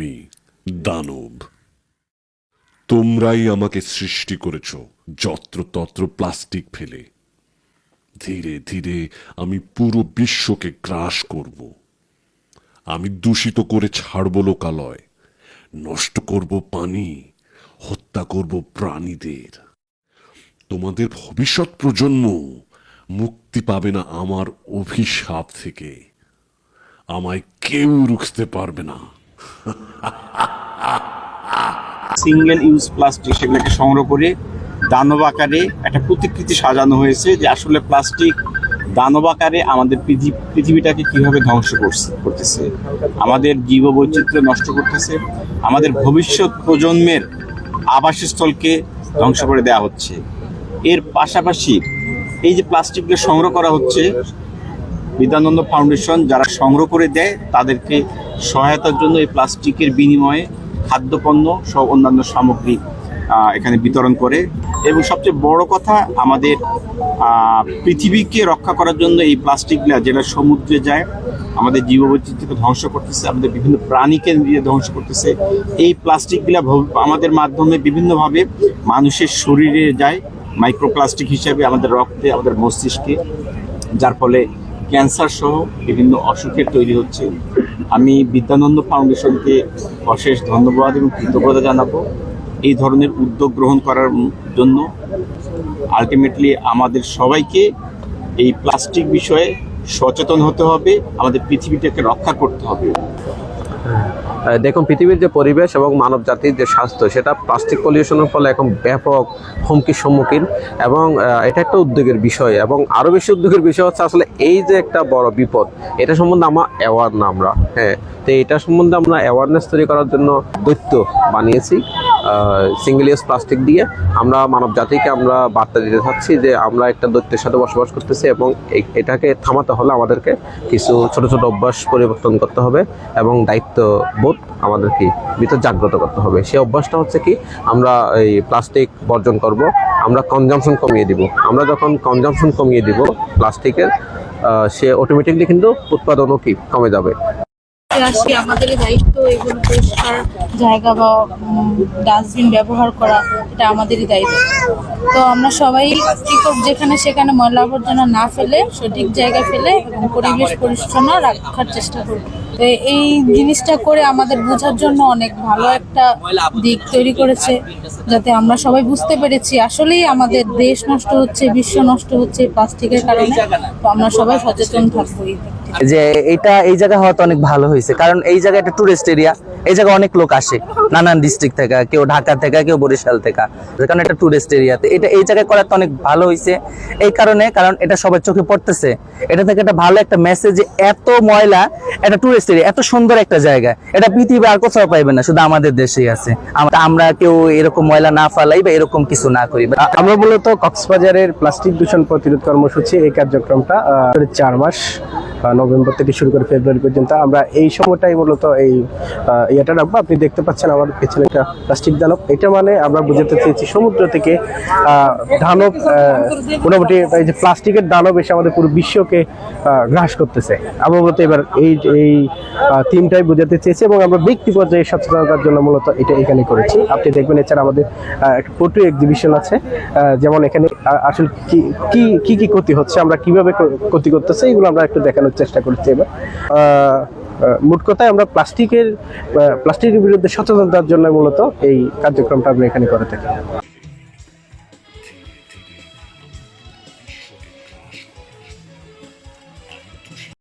আমি দানব। তোমরাই আমাকে সৃষ্টি করেছ, যত্রতত্র প্লাস্টিক ফেলে। ধীরে ধীরে আমি পুরো বিশ্বকে গ্রাস করব। আমি দূষিত করে ছাড়ব লোকালয়, নষ্ট করব পানি, হত্যা করব প্রাণীদের। তোমাদের ভবিষ্যৎ প্রজন্ম মুক্তি পাবে না আমার অভিশাপ থেকে। আমায় কেউ রুখতে পারবে না। সিঙ্গেল ইউজ প্লাস্টিক সেগুলোকে সংগ্রহ করে দানব আকারে একটা প্রতিকৃতি সাজানো হয়েছে যে আসলে প্লাস্টিক দানব আকারে আমাদের পৃথিবী পৃথিবীটাকে কীভাবে ধ্বংস করতেছে। আমাদের জীববৈচিত্র্য নষ্ট করতেছে। আমাদের ভবিষ্যৎ প্রজন্মের আবাসস্থলকে ধ্বংস করে দেওয়া হচ্ছে। এর পাশাপাশি এই যে প্লাস্টিকগুলো সংগ্রহ করা হচ্ছে বিদ্যানন্দ ফাউন্ডেশন যারা সংগ্রহ করে দেয়, তাদেরকে সহায়তার জন্য এই প্লাস্টিকের বিনিময়ে খাদ্যপণ্য সহ অন্যান্য সামগ্রী এখানে বিতরণ করে। এবং সবচেয়ে বড় কথা, আমাদের পৃথিবীকে রক্ষা করার জন্য এই প্লাস্টিকগুলা যেটা সমুদ্রে যায়, আমাদের জীববৈচিত্র্যকে ধ্বংস করতেছে, আমাদের বিভিন্ন প্রাণীকে নিজে ধ্বংস করতেছে, এই প্লাস্টিকগুলা আমাদের মাধ্যমে বিভিন্নভাবে মানুষের শরীরে যায়, মাইক্রোপ্লাস্টিক হিসাবে আমাদের রক্তে, আমাদের মস্তিষ্কে, যার ফলে ক্যান্সার সহ বিভিন্ন অসুখের তৈরি হচ্ছে। আমি বিদ্যানন্দ ফাউন্ডেশনকে অশেষ ধন্যবাদ এবং কৃতজ্ঞতা জানাব। এই ধরনের উদ্যোগ গ্রহণ করার জন্য আলটিমেটলি আমাদের সবাইকে এই প্লাস্টিক বিষয়ে সচেতন হতে হবে, আমাদের পৃথিবীটাকে রক্ষা করতে হবে। দেখুন, পৃথিবীর যে পরিবেশ এবং মানব জাতির যে স্বাস্থ্য, সেটা প্লাস্টিক পলিউশনের ফলে এখন ব্যাপক হুমকির সম্মুখীন এবং এটা একটা উদ্যোগের বিষয় এবং আরও বেশি উদ্যোগের বিষয় হচ্ছে আসলে এই যে একটা বড় বিপদ, এটা সম্বন্ধে আমার অ্যাওয়ার না আমরা হ্যাঁ তো এটা সম্বন্ধে আমরা অ্যাওয়ারনেস তৈরি করার জন্য দৈত্য বানিয়েছি। সিঙ্গেল ইউজ প্লাস্টিক দিয়ে আমরা মানব জাতিকে আমরা বার্তা দিতে চাচ্ছি যে আমরা একটা দৈত্যের সাথে বসবাস করতেছি এবং এটাকে থামাতে হলে আমাদেরকে। কিছু ছোট ছোট অভ্যাস পরিবর্তন করতে হবে এবং দায়িত্ববোধ আমাদেরকে ভিতর জাগ্রত করতে হবে। সেই অভ্যাসটা হচ্ছে কি, আমরা এই প্লাস্টিক বর্জন করব, আমরা কনজামশন কমিয়ে দিব। আমরা যখন কনজামশন কমিয়ে দিব প্লাস্টিকের সে অটোমেটিকলি কিন্তু উৎপাদনও কি কমে যাবে। আসি আমাদেরই দায়িত্ব এগুলো পরিষ্কার জায়গা বা ডাস্টবিন ব্যবহার করা, এটা আমাদেরই দায়িত্ব। তো আমরা সবাই করব যেখানে সেখানে ময়লা আবর্জনা না ফেলে, সঠিক জায়গায় ফেলে এবং পরিবেশ পরিচ্ছন্ন রাখার চেষ্টা করব। এই জিনিসটা করে আমাদের বোঝার জন্য অনেক ভালো একটা দিক তৈরি করেছে, যাতে আমরা সবাই বুঝতে পেরেছি আসলেই আমাদের দেশ নষ্ট হচ্ছে, বিশ্ব নষ্ট হচ্ছে প্লাস্টিকের কারণে। তো আমরা সবাই সচেতন থাকব। যে এটা এই জায়গা হওয়াতে অনেক ভালো হয়েছে। কারণ এই জায়গা একটা টুরিস্ট এরিয়া এই জায়গায় অনেক লোক আসে। নানান ডিস্ট্রিক্ট থেকে, কেউ ঢাকা থেকে, কেউ বরিশাল থেকে। কারণ এটা টুরিস্ট এরিয়াতে এটা এই জায়গায় করাতে অনেক ভালো হয়েছে। এই কারণে, কারণ এটা সবার চোখে পড়তেছে। এটা থেকে একটা ভালো একটা মেসেজ যে এত ময়লা, একটা টুরিস্ট এরিয়া এত সুন্দর একটা জায়গা। এটা পৃথিবী আর কোথাও পাইবে না, শুধু আমাদের দেশেই আছে। আমরা কেউ এরকম ময়লা না ফালাই বা এরকম কিছু না করি। আমরা মূলত কক্সবাজারের প্লাস্টিক দূষণ প্রতিরোধ কর্মসূচি এই কার্যক্রমটা চার মাস নভেম্বর থেকে শুরু করে ফেব্রুয়ারি পর্যন্ত আমরা এই সময়টাই মূলত এই ইয়েটা রাখব। আপনি দেখতে পাচ্ছেন আমার পেছনে একটা প্লাস্টিক দানব। এটা মানে আমরা বুঝাতে চেয়েছি সমুদ্র থেকে দানব মোটামুটি এই যে প্লাস্টিকের দানব এসে আমাদের পুরো বিশ্বকে গ্রাস করতেছে। আমরা মূলত এবার এই এই থিমটাই বোঝাতে চেয়েছি এবং আমরা ব্যক্তি পর্যায়ে সচেতনতার জন্য মূলত এটা এখানে করেছি। আপনি দেখবেন এছাড়া আমাদের একটা ফটো এক্সিবিশন আছে যেমন এখানে আসলে কি কি কি ক্ষতি হচ্ছে, আমরা কীভাবে ক্ষতি করতেছে, এগুলো আমরা একটু দেখানোর চেষ্টা করছি এবার। মোট কথায় আমরা প্লাস্টিকের প্লাস্টিকের বিরুদ্ধে সচেতনতার জন্য মূলত এই কার্যক্রমটা আমরা এখানে করে থাকি।